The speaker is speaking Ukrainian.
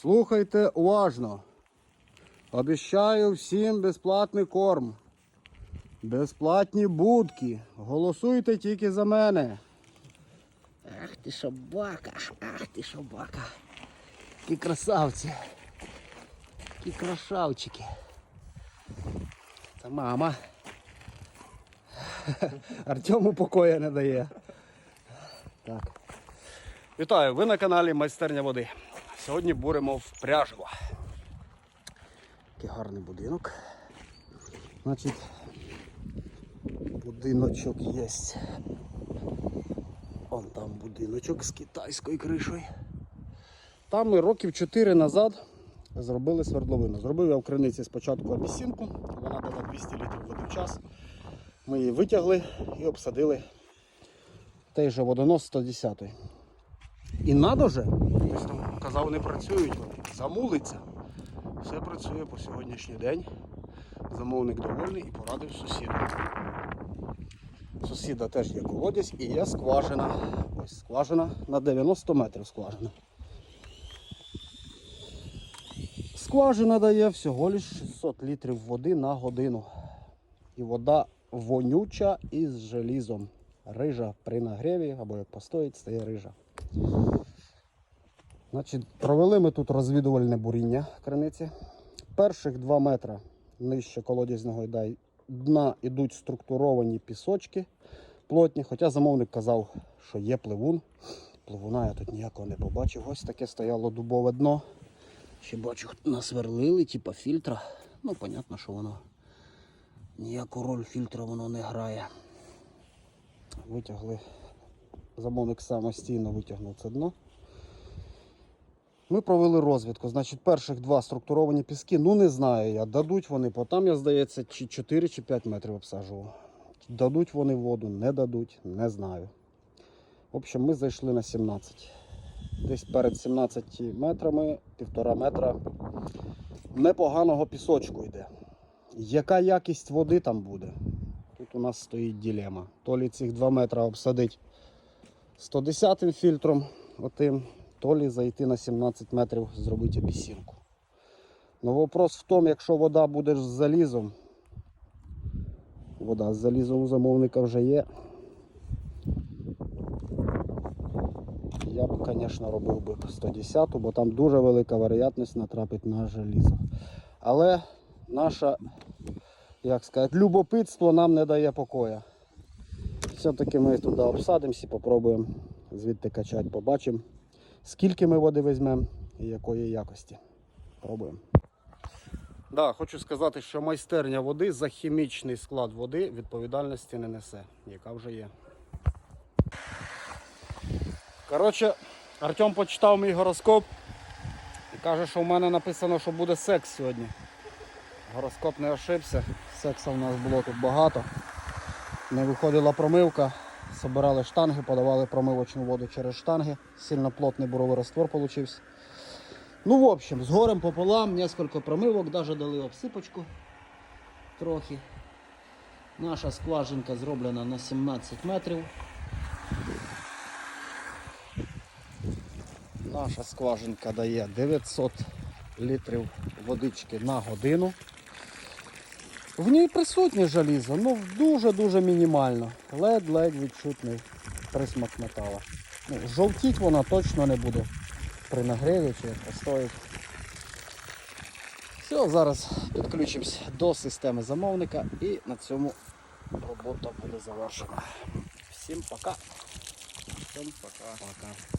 Слухайте уважно. Обіщаю всім безплатний корм. Безплатні будки. Голосуйте тільки за мене. Ах ти собака, ах ти собака. Які красавці. Які красавчики. Це мама. Артему покоя не дає. Так. Вітаю, ви на каналі Майстерня води. Сьогодні буримо в Пряжево. Який гарний будинок. Значить, будиночок є. Вон там будиночок з китайською кришою. Там ми років 4 назад зробили свердловину. Зробив я в криниці спочатку абісінку, вона дала 200 літрів води в час. Ми її витягли і обсадили той же водонос 110 І надо же, хтось там казав, не працюють. Замулиться. Все працює по сьогоднішній день. Замовник довольний і порадив сусіду. Сусіда теж є колодязь і є скважина. Ось скважина на 90 метрів скважина. Скважина дає всього лиш 600 літрів води на годину. І вода вонюча і з желізом. Рижа при нагріві, або як постоїть, стає рижа. Значить, провели ми тут розвідувальне буріння криниці. Перших 2 метри нижче колодязного дна йдуть структуровані пісочки плотні. Хоча замовник казав, що є пливун. Пливуна я тут ніякого не побачив. Ось таке стояло дубове дно. Ще бачу, насверлили, типа фільтра. Ну, понятно, що воно ніяку роль фільтра воно не грає. Витягли, замовник самостійно витягнув це дно. Ми провели розвідку. Значить, перших два структуровані піски, ну не знаю я, дадуть вони, бо там, я здається, чи 4 чи 5 метрів обсаджував. Дадуть вони воду, не дадуть, не знаю. В общем, ми зайшли на 17. Десь перед 17 метрами, півтора метра непоганого пісочку йде. Яка якість води там буде? Тут у нас стоїть ділема. То лі цих 2 метри обсадить 110 фільтром, отим, то лі зайти на 17 метрів, зробити обісінку. Ну вопрос в тому, якщо вода буде з залізом, вода з залізом у замовника вже є. Я б, звісно, робив би 110, бо там дуже велика вероятність натрапити на желізо. Але наша, як сказати, любопитство нам не дає покоя. Все-таки ми туди обсадимося, попробуємо звідти качати, побачимо, скільки ми води візьмемо і якої якості. Пробуємо. Да, хочу сказати, що майстерня води за хімічний склад води відповідальності не несе, яка вже є. Коротше, Артем почитав мій гороскоп і каже, що в мене написано, що буде секс сьогодні. Гороскоп не ошибся, секса в нас було тут багато. Не виходила промивка, собирали штанги, подавали промивочну воду через штанги. Сильно плотний буровий раствор получився. Ну, в общем, з горем пополам, несколько промивок, даже дали обсипочку трохи. Наша скважинка зроблена на 17 метрів. Наша скважинка дає 900 літрів водички на годину. В ній присутнє желізо, ну дуже-дуже мінімально. Ледь-ледь відчутний присмак метала. Ну, жовтіть вона точно не буде при нагріві чи постоїть. Все, зараз підключимось до системи замовника і на цьому робота буде завершена. Всім пока. Всім пока. пока.